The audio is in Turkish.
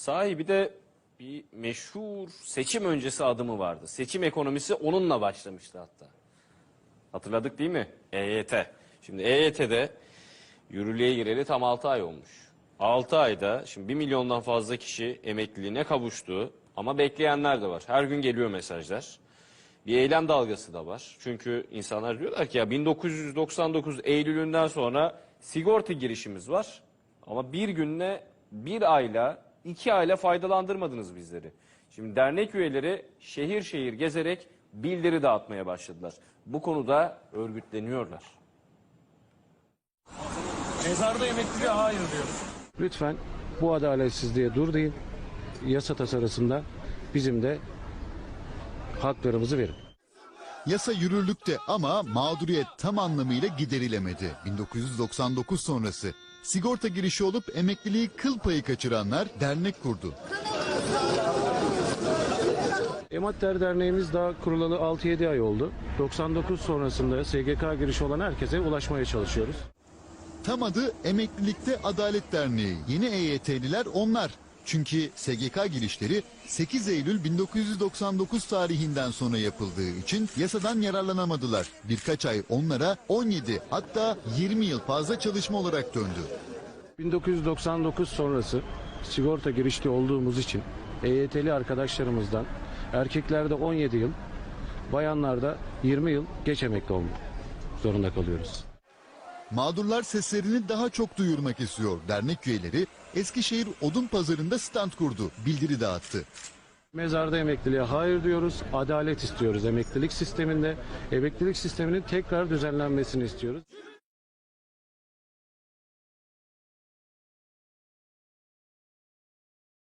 Sahi bir de bir meşhur seçim öncesi adımı vardı. Seçim ekonomisi onunla başlamıştı hatta. Hatırladık değil mi? EYT. Şimdi EYT'de yürürlüğe gireli tam 6 ay olmuş. 6 ayda şimdi 1 milyondan fazla kişi emekliliğine kavuştu. Ama bekleyenler de var. Her gün geliyor mesajlar. Bir eylem dalgası da var. Çünkü insanlar diyorlar ki ya 1999 Eylül'ünden sonra sigorta girişimiz var. Ama bir günle, bir ayla, iki ayla faydalandırmadınız bizleri. Şimdi dernek üyeleri şehir şehir gezerek bildiri dağıtmaya başladılar. Bu konuda örgütleniyorlar. Mezarda emekliliğe hayır diyoruz. Lütfen bu adaletsizliğe dur deyin. Yasa tasarısında bizim de haklarımızı verin. Yasa yürürlükte ama mağduriyet tam anlamıyla giderilemedi. 1999 sonrası sigorta girişi olup emekliliği kıl payı kaçıranlar dernek kurdu. Ematter Derneğimiz daha kurulalı 6-7 ay oldu. 99 sonrasında SGK girişi olan herkese ulaşmaya çalışıyoruz. Tam adı Emeklilikte Adalet Derneği. Yeni EYT'liler onlar. Çünkü SGK girişleri 8 Eylül 1999 tarihinden sonra yapıldığı için yasadan yararlanamadılar. Birkaç ay onlara 17 hatta 20 yıl fazla çalışma olarak döndü. 1999 sonrası sigorta girişli olduğumuz için EYT'li arkadaşlarımızdan erkeklerde 17 yıl, bayanlarda 20 yıl geç emekli olmak zorunda kalıyoruz. Mağdurlar seslerini daha çok duyurmak istiyor. Dernek üyeleri Eskişehir Odun Pazarı'nda stand kurdu, bildiri dağıttı. Mezarda emekliliğe hayır diyoruz. Adalet istiyoruz emeklilik sisteminde. Emeklilik sisteminin tekrar düzenlenmesini istiyoruz.